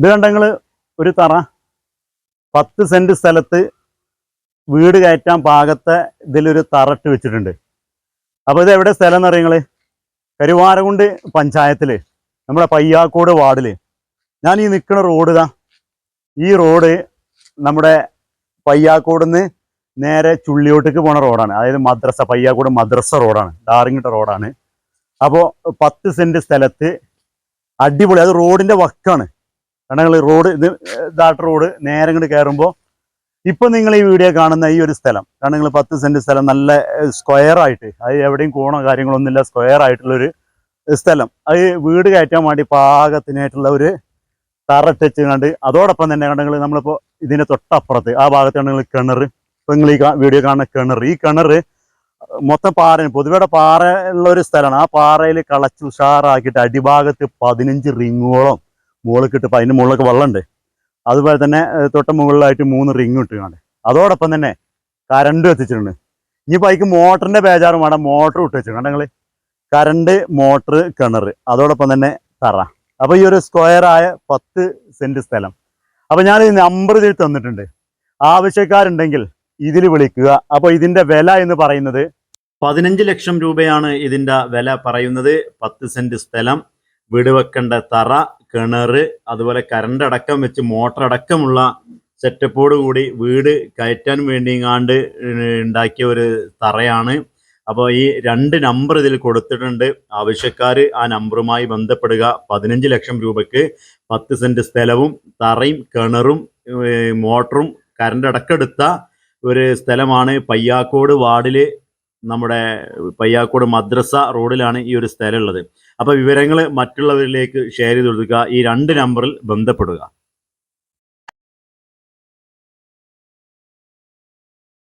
ഇത് കണ്ടങ്ങൾ ഒരു തറ. പത്ത് സെന്റ് സ്ഥലത്ത് വീട് കയറ്റാൻ പാകത്തെ ഇതിലൊരു തറട്ട് വെച്ചിട്ടുണ്ട്. അപ്പോൾ ഇത് എവിടെ സ്ഥലം എന്ന് അറിയങ്ങൾ കരുവാരകുണ്ട് പഞ്ചായത്തിൽ നമ്മുടെ പയ്യാക്കോട് വാർഡിൽ ഞാൻ ഈ നിൽക്കുന്ന റോഡ് ഇതാ. ഈ റോഡ് നമ്മുടെ പയ്യാക്കോട് നിന്ന് നേരെ ചുള്ളിയോട്ടേക്ക് പോണ റോഡാണ്. അതായത് മദ്രസ പയ്യാക്കോട് മദ്രസ റോഡാണ്. ഡാറിങ്ങിട്ട റോഡാണ്. അപ്പോൾ പത്ത് സെന്റ് സ്ഥലത്ത് അടിപൊളി. അത് റോഡിന്റെ വക്കാണ്. കാരണം നിങ്ങൾ റോഡ് ഇത് ദാട്ട് റോഡ് നേരെ ഇങ്ങോട്ട് കയറുമ്പോൾ ഇപ്പം നിങ്ങൾ ഈ വീഡിയോ കാണുന്ന ഈ ഒരു സ്ഥലം കാരണം നിങ്ങൾ പത്ത് സെന്റ് സ്ഥലം നല്ല സ്ക്വയർ ആയിട്ട് അത് എവിടെയും കോണോ കാര്യങ്ങളൊന്നുമില്ല സ്ക്വയർ ആയിട്ടുള്ള ഒരു സ്ഥലം. അത് വീട് കയറ്റാൻ വേണ്ടി പാകത്തിനായിട്ടുള്ള ഒരു തറട്ട് വെച്ച് കണ്ട് അതോടൊപ്പം തന്നെ കണ്ടെങ്കിൽ നമ്മളിപ്പോൾ ഇതിന്റെ തൊട്ടപ്പുറത്ത് ആ ഭാഗത്താണ് നിങ്ങൾ കിണർ ഇപ്പം നിങ്ങൾ ഈ വീഡിയോ കാണുന്ന കിണർ ഈ കിണർ മൊത്തം പാറ പൊതുവേടെ പാറ ഉള്ള ഒരു സ്ഥലമാണ് ആ പാറയിൽ കളച്ച് ഉഷാറാക്കിയിട്ട് അടിഭാഗത്ത് പതിനഞ്ച് റിങ്ങുകളോ മുകളിൽ ഇട്ട് അതിന്റെ മുകളിലൊക്കെ വെള്ളമുണ്ട്. അതുപോലെ തന്നെ തൊട്ട മുകളിലായിട്ട് മൂന്ന് റിങ് ഇട്ടുകൊണ്ട് അതോടൊപ്പം തന്നെ കറണ്ട് എത്തിച്ചിട്ടുണ്ട്. ഇനിയിപ്പോൾ അതിക്ക് മോട്ടറിന്റെ ബേജാറ് വേണം. മോട്ടർ ഇട്ട് വെച്ചിട്ടുണ്ട്. ഞങ്ങൾ കറണ്ട് മോട്ടർ കിണർ. അതോടൊപ്പം തന്നെ തറ. അപ്പൊ ഈ ഒരു സ്ക്വയർ ആയ പത്ത് സെന്റ് സ്ഥലം. അപ്പൊ ഞാൻ നമ്പർ ഇതിൽ തന്നിട്ടുണ്ട്. ആവശ്യക്കാരുണ്ടെങ്കിൽ ഇതിൽ വിളിക്കുക. അപ്പൊ ഇതിന്റെ വില എന്ന് പറയുന്നത് പതിനഞ്ച് ലക്ഷം രൂപയാണ് ഇതിന്റെ വില പറയുന്നത്. പത്ത് സെന്റ് സ്ഥലം. വീട് വെക്കേണ്ട തറ. കിണറ് അതുപോലെ കറണ്ട് അടക്കം വെച്ച് മോട്ടർ അടക്കമുള്ള സെറ്റപ്പോട് കൂടി വീട് കയറ്റാൻ വേണ്ടിങ്ങാണ്ട് ഉണ്ടാക്കിയ ഒരു തറയാണ്. അപ്പോൾ ഈ രണ്ട് നമ്പർ ഇതിൽ കൊടുത്തിട്ടുണ്ട്. ആവശ്യക്കാർ ആ നമ്പറുമായി ബന്ധപ്പെടുക. പതിനഞ്ച് ലക്ഷം രൂപയ്ക്ക് പത്ത് സെന്റ് സ്ഥലവും തറയും കിണറും മോട്ടറും കറണ്ട് അടക്കെടുത്ത ഒരു സ്ഥലമാണ്. പയ്യാക്കോട് വാർഡിൽ നമ്മുടെ പയ്യാക്കോട് മദ്രസ റോഡിലാണ് ഈ ഒരു സ്ഥലം ഉള്ളത്. അപ്പോൾ വിവരങ്ങൾ മറ്റുള്ളവരിലേക്ക് ഷെയർ ചെയ്ത് കൊടുക്കുക. ഈ രണ്ട് നമ്പറിൽ ബന്ധപ്പെടുക.